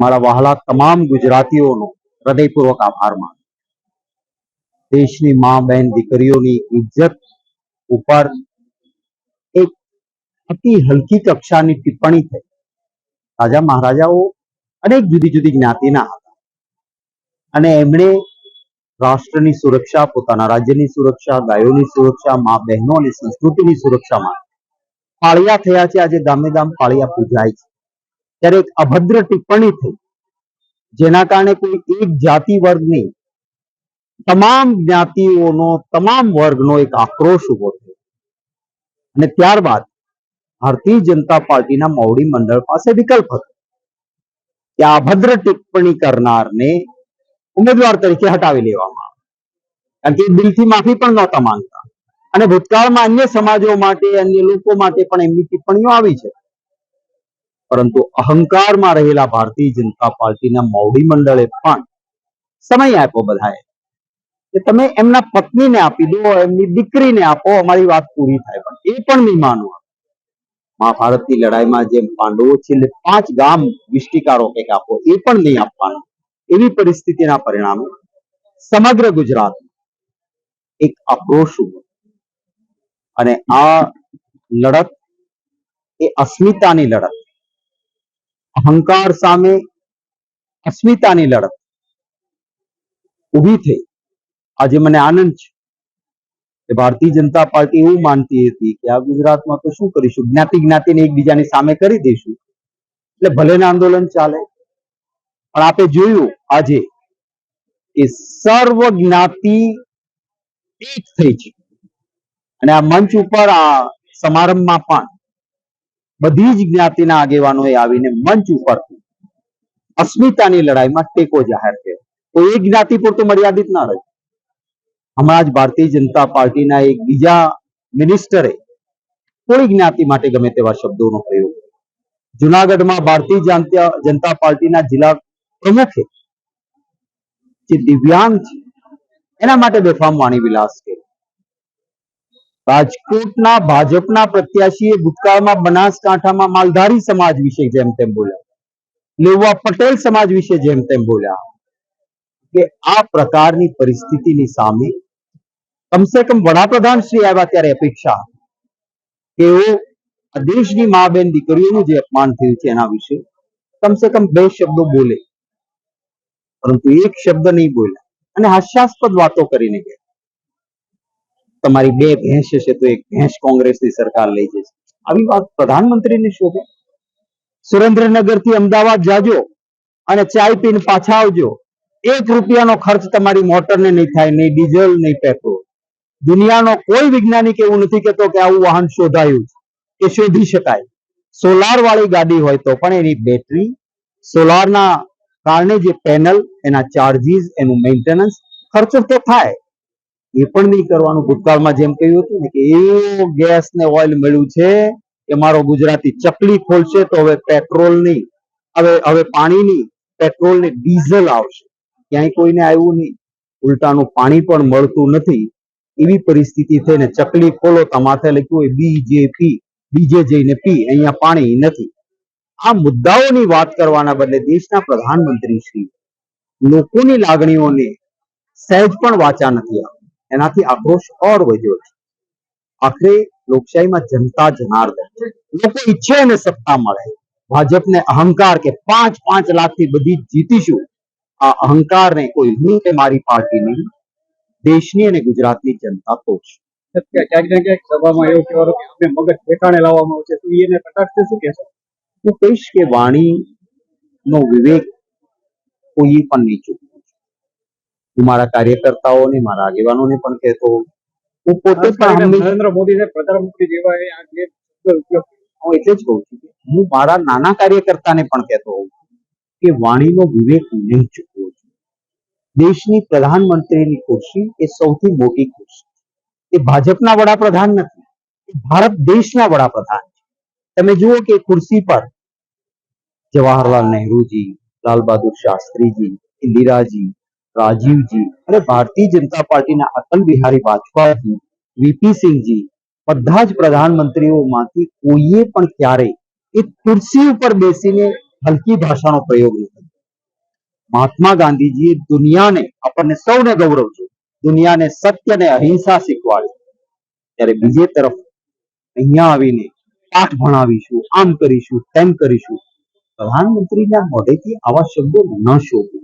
મારા વહાલા તમામ ગુજરાતીઓનો હૃદયપૂર્વક આભાર માનું દેશની મા, બહેન, દીકરીઓની ઇજ્જત ઉપર એક અતિ હલકી કક્ષાની ટિપ્પણી થઈ. રાજા મહારાજાઓ અનેક જુદી જુદી જ્ઞાતિના હતા અને એમણે રાષ્ટ્રની સુરક્ષા, પોતાના રાજ્યની સુરક્ષા, ગાયોની સુરક્ષા, મા, બહેનો અને સંસ્કૃતિની સુરક્ષા માટે પાળિયા થયા છે. આજે ગામે ગામ પાળિયા પૂજાય છે. ત્યારે એક અભદ્ર ટિપ્પણી થઈ. જેના કારણે કોઈ એક જાતિ વર્ગ નહીં તમામ જ્ઞાતિઓનો, તમામ વર્ગનો એક આક્રોશ ઊભો થયો. અને ત્યારબાદ ભારતીય જનતા પાર્ટીના મોવડી મંડળ પાસે વિકલ્પ હતો કે આ અભદ્ર ટિપ્પણી કરનારને ઉમેદવાર તરીકે હટાવી લેવામાં આવે. કારણ કે દિલથી માફી પણ નહોતા માંગતા. અને ભૂતકાળમાં અન્ય સમાજો માટે, અન્ય લોકો માટે પણ એમની ટિપ્પણીઓ આવી છે. પરંતુ અહંકારમાં રહેલા ભારતીય જનતા પાર્ટીના મોવડી મંડળે પણ સમય આપ્યો બધાએ. કે તમે એમના પત્નીને આપી દો, એમની દીકરીને આપો, અમારી વાત પૂરી થાય. પણ એ પણ નહીં મહાભારતની લડાઈમાં જેમ પાંડવો છેલ્લે પાંચ ગામ વિષ્ટિકારો કંઈક આપો, એ પણ નહીં આપવાનું. એવી પરિસ્થિતિના પરિણામે સમગ્ર ગુજરાત એક આક્રોશ ઊભો અને આ લડત એ અસ્મિતાની લડત અહંકાર સામે અસ્મિતાની લડત. ઊભી થઈ. આજે મને આનંદ છે કે ભારતીય જનતા પાર્ટી એવું માનતી હતી કે આ ગુજરાતમાં તો શું કરીશું? જ્ઞાતિ જ્ઞાતિને એકબીજાની સામે કરી દઈશું. એટલે ભલે ને આંદોલન ચાલે, પણ આપે જોયું આજે કે સર્વ જ્ઞાતિ એક થઈ છે. અને આ મંચ ઉપર આ સમારંભમાં પણ બધી જ જ્ઞાતિના આગેવાનોએ આવીને મંચ ઉપર અસ્મિતાની લડાઈમાં ટેકો જાહેર કર્યો તો એ જ્ઞાતિ પૂરતું મર્યાદિત ના રહ્યું હમણાં જ ભારતીય જનતા પાર્ટીના એક બીજા મિનિસ્ટરે કોઈ જ્ઞાતિ માટે ગમે તેવા શબ્દોનો પ્રયોગ. જુનાગઢમાં ભારતીય જનતા પાર્ટીના જિલ્લા પ્રમુખે જે દિવ્યાંગ છે, એના માટે બેફામ વાણી વિલાસ રાજકોટના ભાજપના પ્રત્યાશીએ ભૂતકાળમાં બનાસકાંઠામાં માલધારી સમાજ વિશે જેમ તેમ બોલ્યા. લેવા પટેલ સમાજ વિશે જેમ તેમ બોલ્યા. કે આ પ્રકારની પરિસ્થિતિની સામે કમસે કમ વડાપ્રધાન શ્રી આવ્યા ત્યારે અપેક્ષા. એઓ આ દેશની મા બેન દીકરીઓનું જે અપમાન થયું છે એના વિશે કમસે કમ બે શબ્દો બોલે. પરંતુ એક શબ્દ નહીં બોલ્યા. અને હાસ્યાસ્પદ વાતો કરીને ગયા. તમારી બે ભેંસ હશે તો એક ભેંસ કોંગ્રેસની સરકાર લઈ જશે. આવી વાત પ્રધાનમંત્રીને શોભે સુરેન્દ્રનગરથી અમદાવાદ જાજો અને ચાય પીને પાછા આવજો. એક રૂપિયાનો ખર્ચ તમારી મોટરને નહીં થાય, નહીં ડીઝલ, નહીં પેટ્રોલ. દુનિયાનો કોઈ વૈજ્ઞાનિક એવું નથી કહેતો કે આવું વાહન શોધાયું કે શોધી શકાય. સોલાર વાળી ગાડી હોય તો પણ એની બેટરી, સોલારના કારણે જે પેનલ, એના ચાર્જીસ એનું મેન્ટેનન્સ ખર્ચો તો થાય. એ પણ નહીં કરવાનું. ભૂતકાળમાં જેમ કહ્યું હતું ને કે એવું ગેસ ને ઓઇલ મળ્યું છે કે મારો ગુજરાતી ચકલી ખોલશે તો હવે પેટ્રોલ નહીં. હવે હવે પાણી નહીં પેટ્રોલ ને ડીઝલ આવશે. ક્યાંય કોઈને આવ્યું નહીં. ઉલટાનું પાણી પણ મળતું નથી. એવી પરિસ્થિતિ થઈને ચકલી ખોલો તમાથે લખ્યું હોય બીજેપી બીજે જઈને પી. અહીંયા પાણી નથી. આ મુદ્દાઓની વાત કરવાના બદલે દેશના પ્રધાનમંત્રી શ્રી લોકોની લાગણીઓને સહેજ પણ વાચા નથી આપી એનાથી આક્રોશ ઓર વધ્યો છે. આખરે લોકશાહીમાં જનતા જનાર્દન. લોકો ઈચ્છે એને સત્તા મળે. ભાજપને અહંકાર કે પાંચ પાંચ લાખથી બધી જીતીશું. આ અહંકારને કોઈ હું કે મારી પાર્ટી નહીં. દેશની અને ગુજરાતની જનતા તોડશે. ક્યાંક ને ક્યાંક સભામાં એવું કહેવાનું કે અમે મગજ ઠેકાણે લાવવામાં આવશે. તો એને કટાક્ષથી શું કહેશો? હું કહીશ કે વાણી નો વિવેક કોઈ પણ નહીં ચૂકવું. હું મારા કાર્યકર્તાઓને મારા આગેવાનોને પણ કહેતો. હું પોતે પણ નરેન્દ્ર મોદી સાહેબ પ્રધાનમંત્રી જેવા હું એટલે જ કહું છું કે હું મારા નાના કાર્યકર્તાને પણ કહેતો હોઉં છું કે વાણીનો વિવેક નહીં ચૂકવો જોઈએ. દેશની પ્રધાનમંત્રીની ખુરશી એ સૌથી મોટી ખુરશી એ ભાજપના વડાપ્રધાન નથી એ ભારત દેશના વડાપ્રધાન છે. તમે જુઓ કે ખુરશી પર જવાહરલાલ નહેરુજી લાલ બહાદુર શાસ્ત્રીજી ઇન્દિરાજી રાજીવજી અને ભારતીય જનતા પાર્ટીના અટલ બિહારી વાજપેયીજી, વીપી સિંહજી બધા જ પ્રધાનમંત્રીઓમાંથી કોઈએ પણ ક્યારે એક ખુરશી ઉપર બેસીને હલકી ભાષાનો પ્રયોગ નથી કર્યો. મહાત્મા ગાંધીજીએ દુનિયાને આપણને સૌને ગૌરવ છે દુનિયાને સત્ય અને અહિંસા શીખવાડી. ત્યારે બીજે તરફ અહીંયા આવીને પાઠ ભણાવીશું, આમ કરીશું, તેમ કરીશું. પ્રધાનમંત્રીના મોઢેથી આવા શબ્દો ન શોભે.